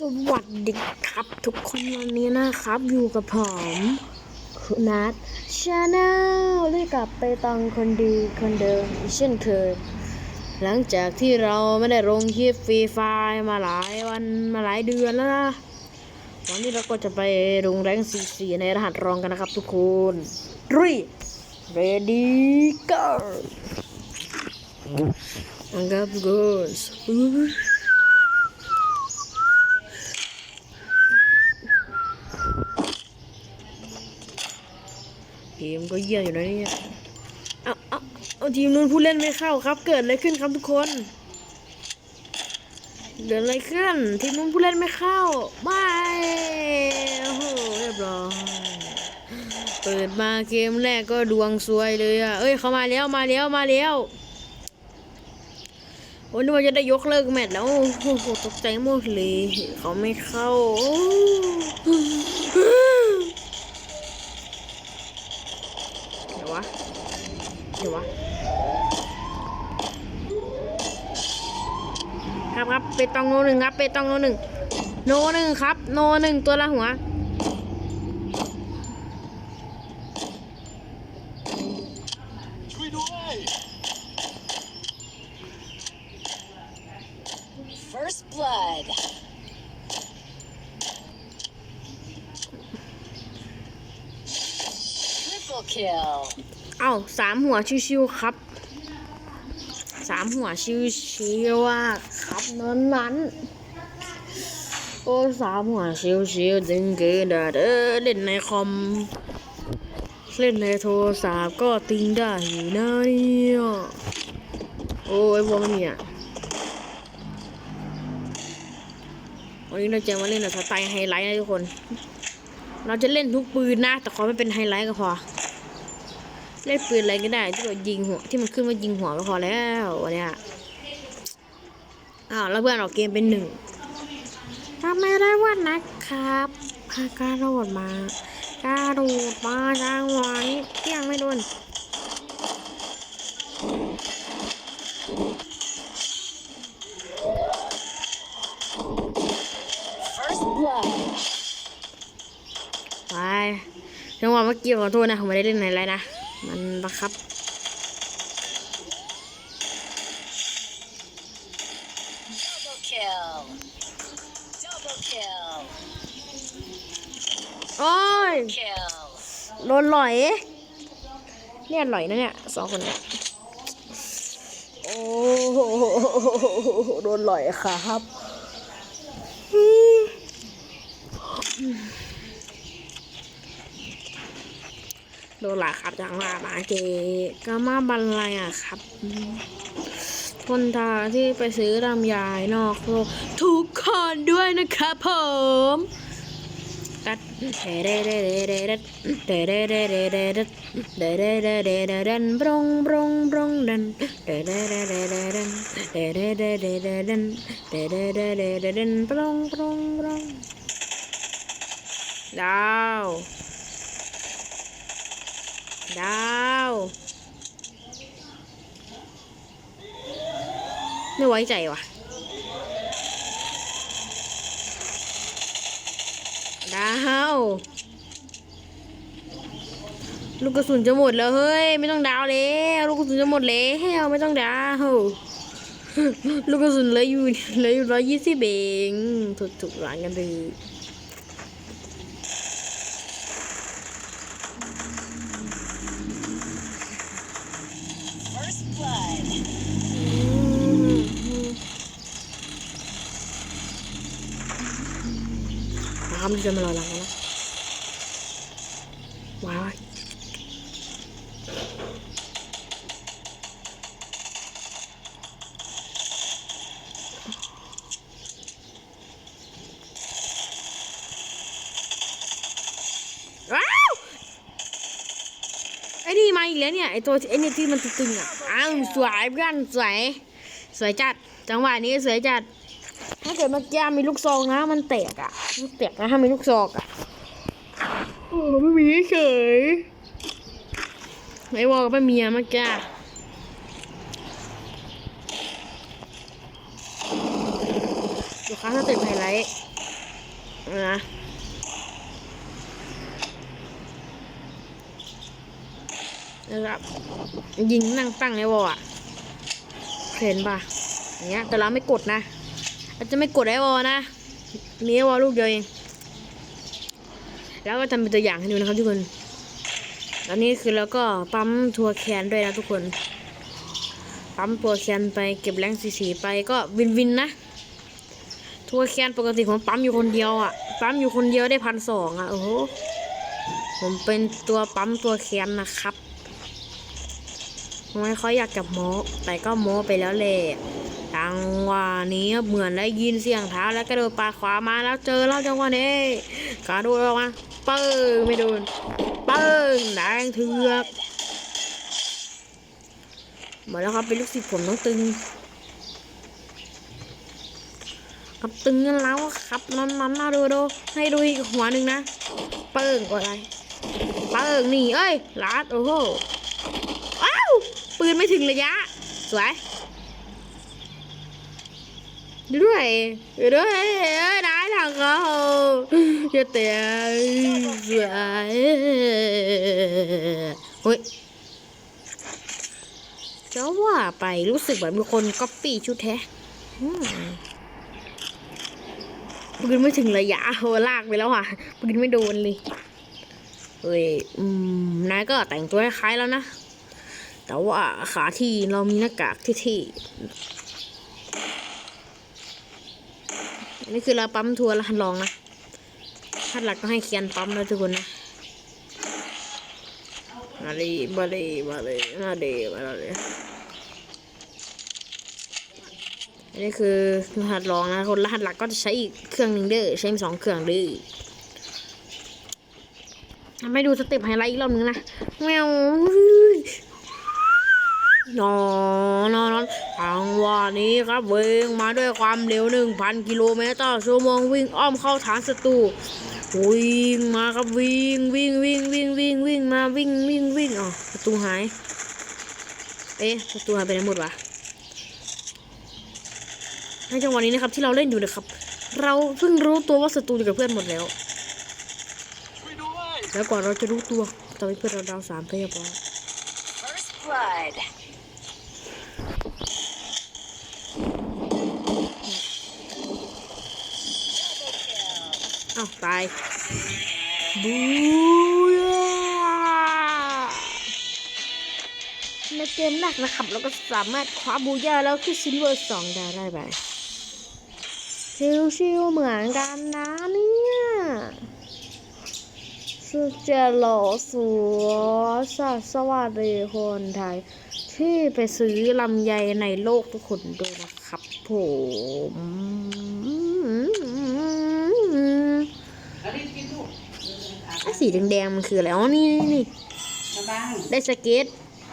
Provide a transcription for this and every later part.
สวัสดีครับทุกคนวันนี้นะครับ อยู่กับผมคุณนัทชาแนลได้กลับไปตังคนดีคนเดิมเช่นเคยหลังจากที่เราไม่ได้ลงคลิปฟรีไฟมาหลายวันมาหลายเดือนแล้วนะวันนี้เราก็จะไปลงแรงซีซีในรหัสรองกันนะครับทุกคนรีเรดี้ก็ครับทุกค ทีมก็เยี่ยมอยู่นะเนี่ยเอาเอาเอาทีมนู้นผู้เล่นไม่เข้าครับ เกิดอะไรขึ้นครับทุกคนเกิดอะไรขึ้น ทีมนู้นผู้เล่นไม่เข้าไม่โอ้โหเรียบร้อยเปิดมาเกมแรกก็ดวงซวยเลยอะเอ้ยเขามาแล้วมาแล้วมาแล้วโอ้นึกว่าจะได้ยกเลิกแมตช์แล้วโอ้โหตกใจหมดเลยเขาไม่เข้าโอ้เดี๋ยววะ เดี๋ยววะ ครับครับเป ตองโนหนึ่งครับ เปตองโนหนึ่งโนหนึ่งครับ โนหนึ่งตัวละหัว ช่วยด้วย First blood. Triple kill. เอ้าสามหัวชิวๆครับ สามหัวชิวๆอะ ครับนั้นนั้นโอ้สามหัวชิวๆจึงเกดอเด้อเล่นในคอม เล่นในโทรศัพท์ก็ติงได้อยู่นะเนี่ยโอ้ยพวกเนี่ยวันนี้เราจะมาเล่นแบบสไตล์ไฮไลท์นะทุกคน เราจะเล่นทุกปืนนะ แต่ขอไม่เป็นไฮไลท์ก็พอ เล่นปืนอะไรก็ได้ที่แบบยิงหัวที่มันขึ้นว่ายิงหัวก็พอแล้ววันเนี้ย อ้าวแล้วเพื่อนออกเกมเป็นหนึ่งทำไม่ได้ว่านะครับพากระโดดมากระโดดมาจังหวะนี้เที่ยงไม่โดน First blood. ไปจังหวะเมื่อกี้ขอโทษนะผมไม่ได้เล่นไหนไรนะ มันบังคับ kill. Double kill. โอ้ย Kill. โดนหลอย เนี่ยหลอยนะเนี่ยสองคนเนี่ยโอ้โหโดนหลอยครับโดนหลายครับจังหวะมาเจก็มาบันไลอะครับ คนทาที่ไปซื้อลำยายนอกโลกทุกคนด้วยนะครับผมตัดเดเดเดเดเดเดเดเดเดเดเดเดเดเดเดเดเดนบรงบรงบรงดันเดเดเดเดเดเดนเดเดเดเดเดเดนเดเดเดเดเดเดนบรงบรงบรงดาว ดาว ไม่ไว้ใจว่ะ ดาวลูกกระสุนจะหมดแล้วเฮ้ย ไม่ต้องดาวแล้วลูกกระสุนจะหมดแล้วไม่ต้องดาวลูกกระสุนเหลืออยู่เหลืออยู่ร้อยยี่สิบเองถูกถูกหลานกันเล น้ำจะมาลอยหลังกันนะว้าวว้าวไอ้นี่มาอีกแล้วเนี่ยไอ้ตัวไอ้เนี่ยที่มันตึงๆอะอ้าวสวยเพื่อนสวย สวยจัด จังหวะนี้สวยจัด เกิดเมื่อกี้มีลูกซองนะ มันแตกอะมันแตกนะถ้ามีลูกซองอะโอ้ไม่มีเฉยไม่วอลกับเมียเมื่อกี้ลูค้าสเต็ปไฮไลท์นะนะครับยิงนั่งตั้งในวอลอะเห็นปะอย่างเงี้ยแต่เราไม่กดนะ เราจะไม่กดไอวอลนะ มีไอวอลูกเดียวเอง แล้วก็ทำเป็นตัวอย่างให้ดูนะครับทุกคนแล้วนี่คือเราก็ปั๊มทัวร์แคนด้วยนะทุกคน ปั๊มทัวแคนไปเก็บแรงสีสีไปก็วินวินนะ ทัวร์แคนปกติผมปั๊มอยู่คนเดียวอะ ปั๊มอยู่คนเดียวได้พันสองอะ โอ้โห ผมเป็นตัวปั๊มตัวแคนนะครับไม่ค่อยอยากจับโมแต่ก็โมไปแล้วแหละ จังหวะนี้เหมือนได้ยินเสียงเท้าแล้วกระโดดปาดขวามาแล้วเจอแล้วจังหวะนี้กระโดดออกมาเปิ้งไม่โดนเปิ้งแดงเถือกหมดแล้วครับเป็นลูกศิษย์ผมต้องตึงครับตึงกันแล้วครับนอนนอนน่าดูดูให้ดูอีกหัวหนึ่งนะ เปิ้งกอะไรเปิ้งนี่เอ้ยลาดโอ้โหอ้าวปืนไม่ถึงระยะสวย ด้วยด้วยเอ้ยได้ทางเขาจะเตะสวยเฮ้ยจะว่าไปรู้สึกเหมือนมีคนก๊อปปี้ชุดแท้ปืนไม่ถึงระยะโหลากไปแล้วอะปืนไม่โดนเลยเฮ้ยอืมนายก็แต่งตัวคล้ายๆแล้วนะ แต่ว่าขาที่เรามีหน้ากากที่ๆ อันนี้คือเราปั๊มทัวร์แล้วหันลองนะถ้าหลักก็ให้เคียนปั๊มแล้วทุกคนนะมาเลยมาเลยมาเลยมาเลยมาเลยอันนี้คือรหัสรองนะคนรหัสหลักก็จะใช้อีกเครื่องหนึ่งเด้อใช้สองเครื่องเด้อไม่ดูสเต็ปไฮไลท์อีกรอบนึงนะแมว นอนอนอนทางวันนี้ครับวิ่งมาด้วยความเร็ว 1,000 กิโลเมตรต่อชั่วโมงวิ่งอ้อมเข้าฐานศัตรูวิ่งมาครับวิ่งวิ่งวิ่งวิ่งวิ่งวิ่งมาวิ่งวิ่งวิ่งอ๋อประตูหาย เอ๊ะประตูหายไปไหนหมดวะในจังหวะนี้นะครับที่เราเล่นอยู่นะครับ เราเพิ่งรู้ตัวว่าศัตรูอยู่กับเพื่อนหมดแล้ว แล้วก่อนเราจะรู้ตัวตอนนี้เพื่อนเราดาวสามไปเรียบร้อย First blood. อ้าว ตายบูยาในเกมแรกนะครับเราก็สามารถคว้าบูย่าแล้วขึ้นซิลเวอร์สองดาวได้ไปชิวๆเหมือนกันนะเนี่ยสุดจะหล่อสวยสัสวัสดีคนไทย ที่ไปซื้อลำไยในโลกทุกคนด้วยนะครับผมไอ้ สีแดงๆมันคืออะไรอ๋อนี่นี่นี่มาบ้างได้สเก็ต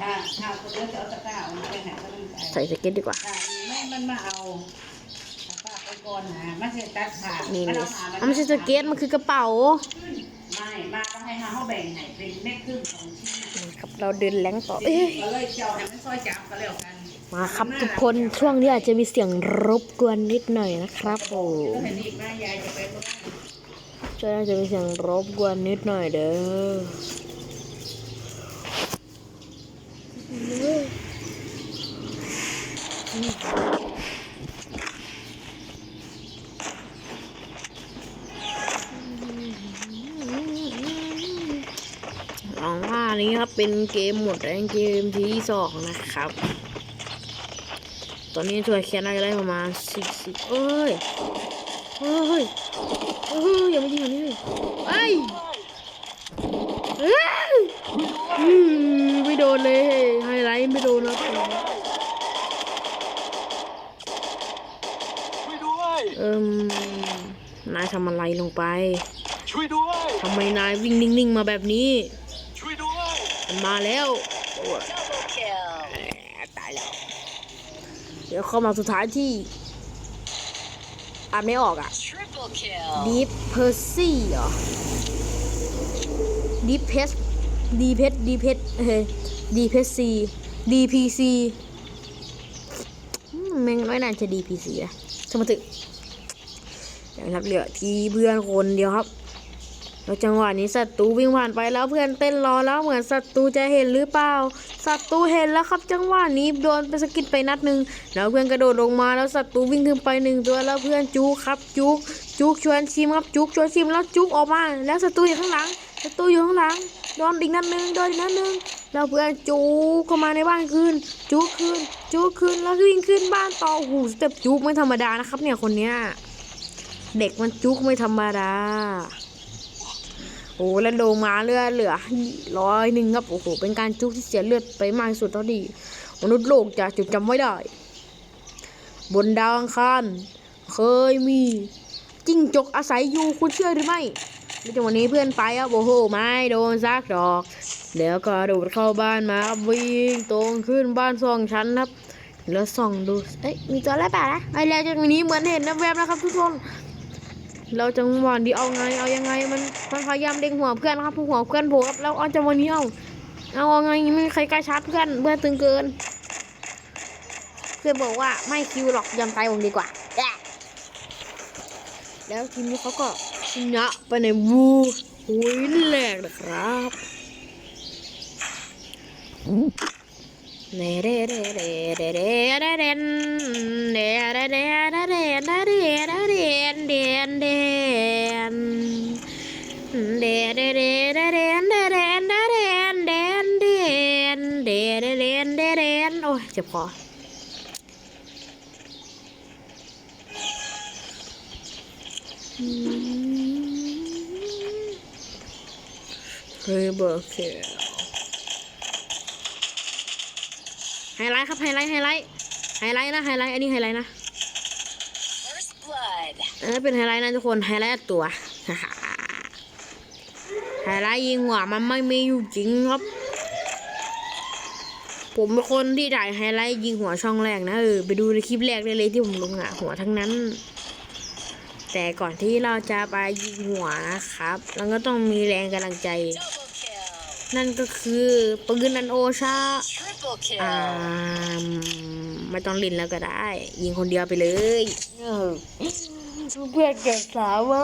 ถ้าถ้าคนเลือกจะเอาตะกร้าเอามาไปไหนก็ต้องใส่ใส่สเก็ตดีกว่าถ้าแม่มันมาเอาป้าไปก่อนนะมันจะตัดขาดนี่มันี่เอาหาอะไม่ใช่สเก็ตมันคือกระเป๋าไม่มาต้องให้เขาแบ่งให้เป็นเม็ดครึ่งของชิ้นครับเราเดินแหลงต่อเอ้ยก็เลยเจ้าให้มันซอยจับก็แล้วกันมาครับทุกคนช่วงนี้อาจจะมีเสียงรบกวนนิดหน่อยนะครับผมก็เห็นอีกว่ายายจะไปก็ได้ช่ วงนี้อาจจะมีเสียงรบกวนนิดหน่อยเด้อหวังว่านี้ครับเป็นเกมหมดแรงเกมที่สองนะครับ ตอนนี้ช่วยแค่น่าจะได้ประมาณสิบสิบเอ้ยเฮ้ย เฮ้ยอย่ามายิงแบบนี้เลยเอ้ยเอ้ยอืมไม่โดนเลยไฮไลท์ไม่โดนแล้วช่วยด้วยเอิ่มนายทำอะไรลงไปช่วยด้วยทำไมนายวิ่งนิ่งๆมาแบบนี้ช่วยด้วยมันมาแล้ว Double kill. ตายแล้วเดี๋ยวเข้ามาสุดท้ายที่อ่านไม่ออกอะ Triple kill. ดีเพอซี่เหรอดีเพสดีเพสดีเพสเฮ้ยดีเพสซีดีพีซีแม่งไม่น่าจะดีพีซีนะสมมติอย่างครับเหลือทีเพื่อนคนเดียวครับแล้วจังหวะนี้ศัตรูวิ่งผ่านไปแล้วเพื่อนเต้นรอแล้วเหมือนศัตรูจะเห็นหรือเปล่าศัตรูเห็นแล้วครับ จังหวะนี้โดนไปสกิดไปนัดหนึ่งแล้วเพื่อนกระโดดลงมาแล้วศัตรูวิ่งขึ้นไปหนึ่งตัวแล้วเพื่อนจุกครับจุก จุกชวนชิมครับจุกชวนชิมแล้วจุกออกมา แล้วศัตรูอยู่ข้างหลังศัตรูอยู่ข้างหลังโดนอีกนัดหนึ่งโดนอีกนัดหนึ่งเราเพื่อนจุกเข้ามาในบ้านคืนจุกคืนจุกคืนแล้ววิ่งขึ้นบ้านต่อหูสเต็ปจุกไม่ธรรมดานะครับ เนี่ยคนเนี้ยเด็กมันจุกไม่ธรรมดาโอ้แล้วโดมาเลือดเหลือร้อยหนึ่งครับโอ้โหเป็นการจุกที่เสียเลือดไปมากสุดเท่าที่มนุษย์โลกจะจดจำไว้ได้ บนดาวอังคารเคยมี จิ้งจกอาศัยอยู่คุณเชื่อหรือไม่ในจังหวะนี้เพื่อนไปครับโอ้โหไม่โดนซักดอกแล้วก็โดดเข้าบ้านมาครับวิ่งตรงขึ้นบ้านสองชั้นครับ แล้วส่องดูเอ๊ะมีจอะไรเปล่านะไอ้แล้วจังหวะนี้เหมือนเห็นนะแวบนะครับทุกคนเราจังหวะนี้เอาไงเอายังไงมันมันพยายามเด้งหัวเพื่อนครับผู้หัวเพื่อนโผล่ครับแล้วเอาจังหวะนี้เอาเอาไงไม่ใครกล้าชาร์จเพื่อนเพื่อนตึงเกิน เพื่อนบอกว่าไม่คิวหรอกยอมตายผมดีกว่า แล้วทีมนี้เขาก็ชนะไปในวูหุยแรกนะครับเนเรเรเรเรเรเรเรนเรเรเรเรเรเรเรเรนเดนเดนเดเรเรเรเรนเรเรนเรเรนเดนเดนเดเรเรนเรเรนโอ้ยเจ็บคอ เฮ้ยเบอร์เคิลไฮไลท์ครับไฮไลท์ไฮไลท์ไฮไลท์นะไฮไลท์อันนี้ไฮไลท์นะ First blood. อันนี้เป็นไฮไลท์นะทุกคนไฮไลท์ตัวไฮไลท์ยิงหัวมันไม่มีอยู่จริงครับ ผมเป็นคนที่ถ่ายไฮไลท์ยิงหัวช่องแรกนะเออไปดูในคลิปแรกได้เลยที่ผมลงอะหัวทั้งนั้น แต่ก่อนที่เราจะไปยิงหัวนะครับ เราก็ต้องมีแรงกำลังใจ Double kill. นั่นก็คือปืนนันโอชา Triple อ่า kill. ไม่ต้องลินแล้วก็ได้ ยิงคนเดียวไปเลยเออเพื่อนเก็บสาวว่า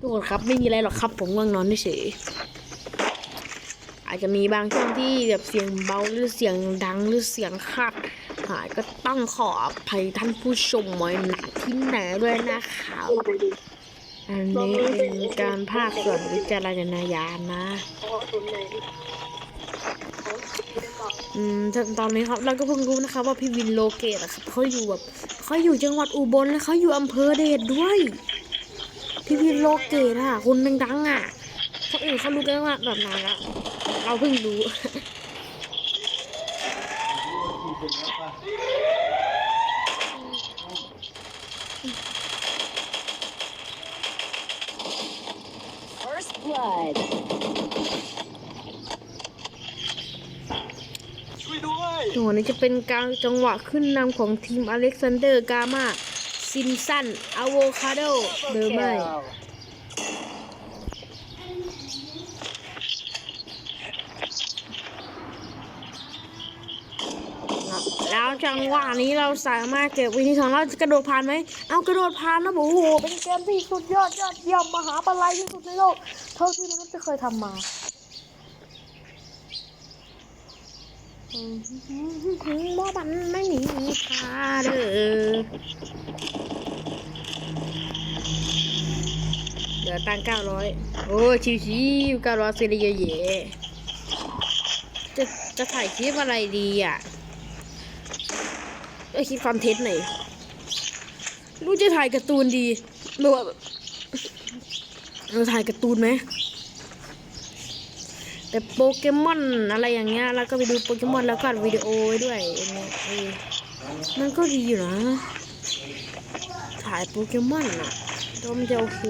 ทุกคนครับไม่มีอะไรหรอกครับ ผมง่วงนอนเฉย อาจจะมีบางช่วงที่แบบเสียงเบาหรือเสียงดังหรือเสียงขาดหายก็ต้องขออภัยท่านผู้ชมไว้ณที่ไหนด้วยนะครับอันนี้เป็นการภาคส่วนวิจารณญาณนะอืมตตอนนี้ครับเราก็เพิ่งรู้นะครับว่าพี่วินโลเกตอะครับเขาอยู่แบบเขาอยู่จังหวัดอุบลแล้วเขาอยู่อำเภอเดชด้วย พี่วินโลเกตอะคนดังๆอะ คนอื่นเขารู้กันว่าแบบไหนอะเราเพิ่งรู้ First blood. ช่วยด้วยจังหวะนี้จะเป็นการจังหวะขึ้นนำของทีมอเล็กซานเดอร์กามาซิมสันอะโวคาโดหรือไม่ Kill. แล้วจังหวะนี้เราสามารถเก็บวิธีของเราจะกระโดดผ่านไหม เอากระโดดผ่านนะโอ้โห เป็นเกมที่สุดยอดยอดเยี่ยมมหาปลัยที่สุดในโลก เท่าที่มนุษย์จะเคยทำมาว่ามันไม่มีคาเด้อเดี๋ยวตังเก้าร้อยโอ้ชิวชิวเก้าร้อยเซรีเยเยจะจะถ่ายคลิปอะไรดีอะ เอ้คิดความเท็จหน่อยรู้จะถ่ายการ์ตูนดีหรือว่าเราถ่ายการ์ตูนไหมแต่โปเกมอนอะไรอย่างเงี้ยแล้วก็ไปดูโปเกมอนแล้วก็อัดวิดีโอไว้ด้วยอย่างเงี้ยเออมันก็ดีอยู่นะ ถ่ายโปเกมอนอะก็มันจะโอเค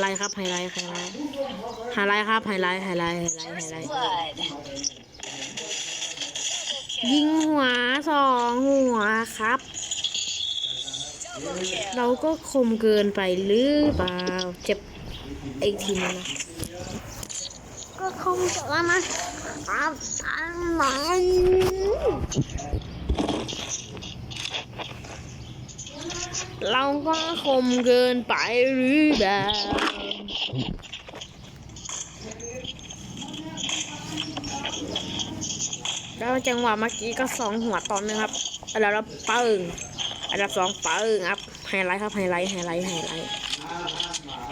ไลท์ครับไฮไลท์ไฮไลท์ไฮไลท์ครับไฮไลท์ไฮไลท์ไฮไลท์ไฮไลท์ยิงหัวสองหัวครับ เราก็คมเกินไปหรือเปล่าเจ็บไอทีนึงนะก็คมเกินนะครับทันมันเราก็คมเกินไปหรือเปล่า แล้วจังหวะเมื่อกี้ก็สองหัวตอนนึงครับแล้วเราปึ้งอันดับสองปึ้งครับไฮไลท์ครับไฮไลท์ไฮไลท์ไฮไลท์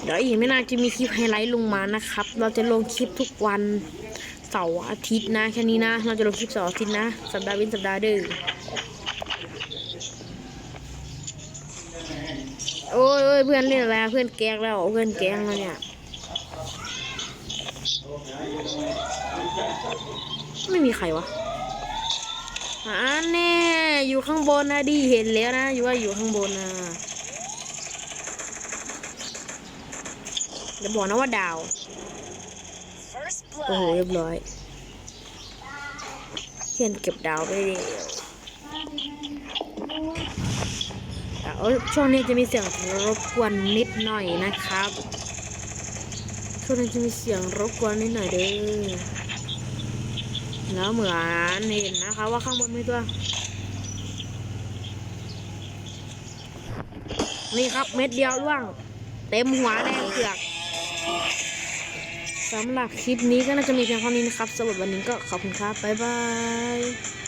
เดี๋ยวอีกไม่นานจะมีคลิปไฮไลท์ลงมานะครับ เราจะลงคลิปทุกวันเสาร์อาทิตย์นะแค่นี้นะ เราจะลงคลิปเสาร์อาทิตย์นะ สัปดาห์เว้นสัปดาห์เด้อโอ้ยโอ้ยเพื่อนเล่นแล้วเพื่อนแกงแล้วเพื่อนแกงแล้วเนี่ยไม่มีใครวะ อ่าแน่อยู่ข้างบนนะดิเห็นแล้วนะอยู่ว่าอยู่ข้างบนนะจะบอกนะว่าดาว First โอ้โห blood. เรียบร้อยเพียนเก็บดาวไปเดียวอะเอ้ยช่วงนี้จะมีเสียงรบกวนนิดหน่อยนะครับช่วงนี้จะมีเสียงรบกวนนิดหน่อยเด้อ แล้วเหมือนเห็นนะคะ ว่าข้างบนมีตัว นี่ครับเม็ดเดียวล่วง เต็มหัวแดงเผือกสำหรับคลิปนี้ก็น่าจะมีเพียงเท่านี้นะครับสำหรับวันนี้ก็ขอบคุณครับ บ๊ายบาย